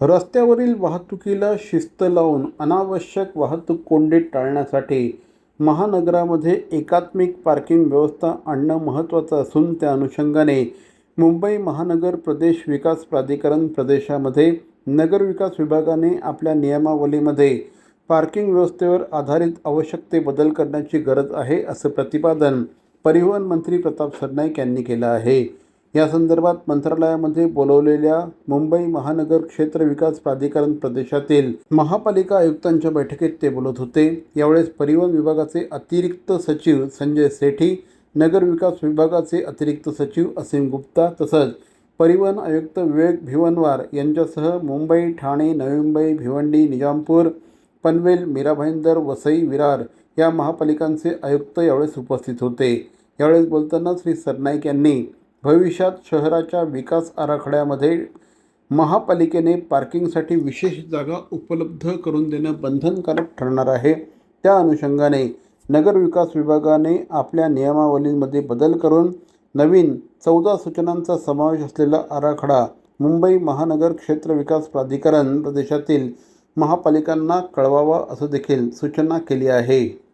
रस्त्यावरील वाहतुकीला शिस्त लावून अनावश्यक वाहतूक कोंडी टाळण्यासाठी महानगरामध्ये एकात्मिक पार्किंग व्यवस्था आणणं महत्त्वाचं असून त्या अनुषंगाने मुंबई महानगर प्रदेश विकास प्राधिकरण प्रदेशामध्ये नगरविकास विभागाने आपल्या नियमावलीमध्ये पार्किंग व्यवस्थेवर आधारित आवश्यक ते बदल करण्याची गरज आहे असं प्रतिपादन परिवहन मंत्री प्रताप सरनाईक यांनी केलं आहे. या संदर्भात मंत्रालयामध्ये बोलवलेल्या मुंबई महानगर क्षेत्र विकास प्राधिकरण प्रदेशातील महापालिका आयुक्तांच्या बैठकीत ते बोलत होते. यावेळेस परिवहन विभागाचे अतिरिक्त सचिव संजय सेठी नगर विकास विभागाचे अतिरिक्त सचिव असीम गुप्ता तसंच परिवहन आयुक्त विवेक भिवनवार यांच्यासह मुंबई ठाणे नवी मुंबई भिवंडी निजामपूर पनवेल मीरा भाईंदर वसई विरार या महापालिकांचे आयुक्त यावेळेस उपस्थित होते. यावेळेस बोलताना श्री सरनाईक यांनी भविष्यात शहराच्या विकास आराखड्यामध्ये महापालिकेने पार्किंगसाठी विशेष जागा उपलब्ध करून देणं बंधनकारक ठरणार आहे. त्या अनुषंगाने नगरविकास विभागाने आपल्या नियमावलीमध्ये बदल करून नवीन चौदा सूचनांचा समावेश असलेला आराखडा मुंबई महानगर क्षेत्र विकास प्राधिकरण प्रदेशातील महापालिकांना कळवावा असं देखील सूचना केली आहे.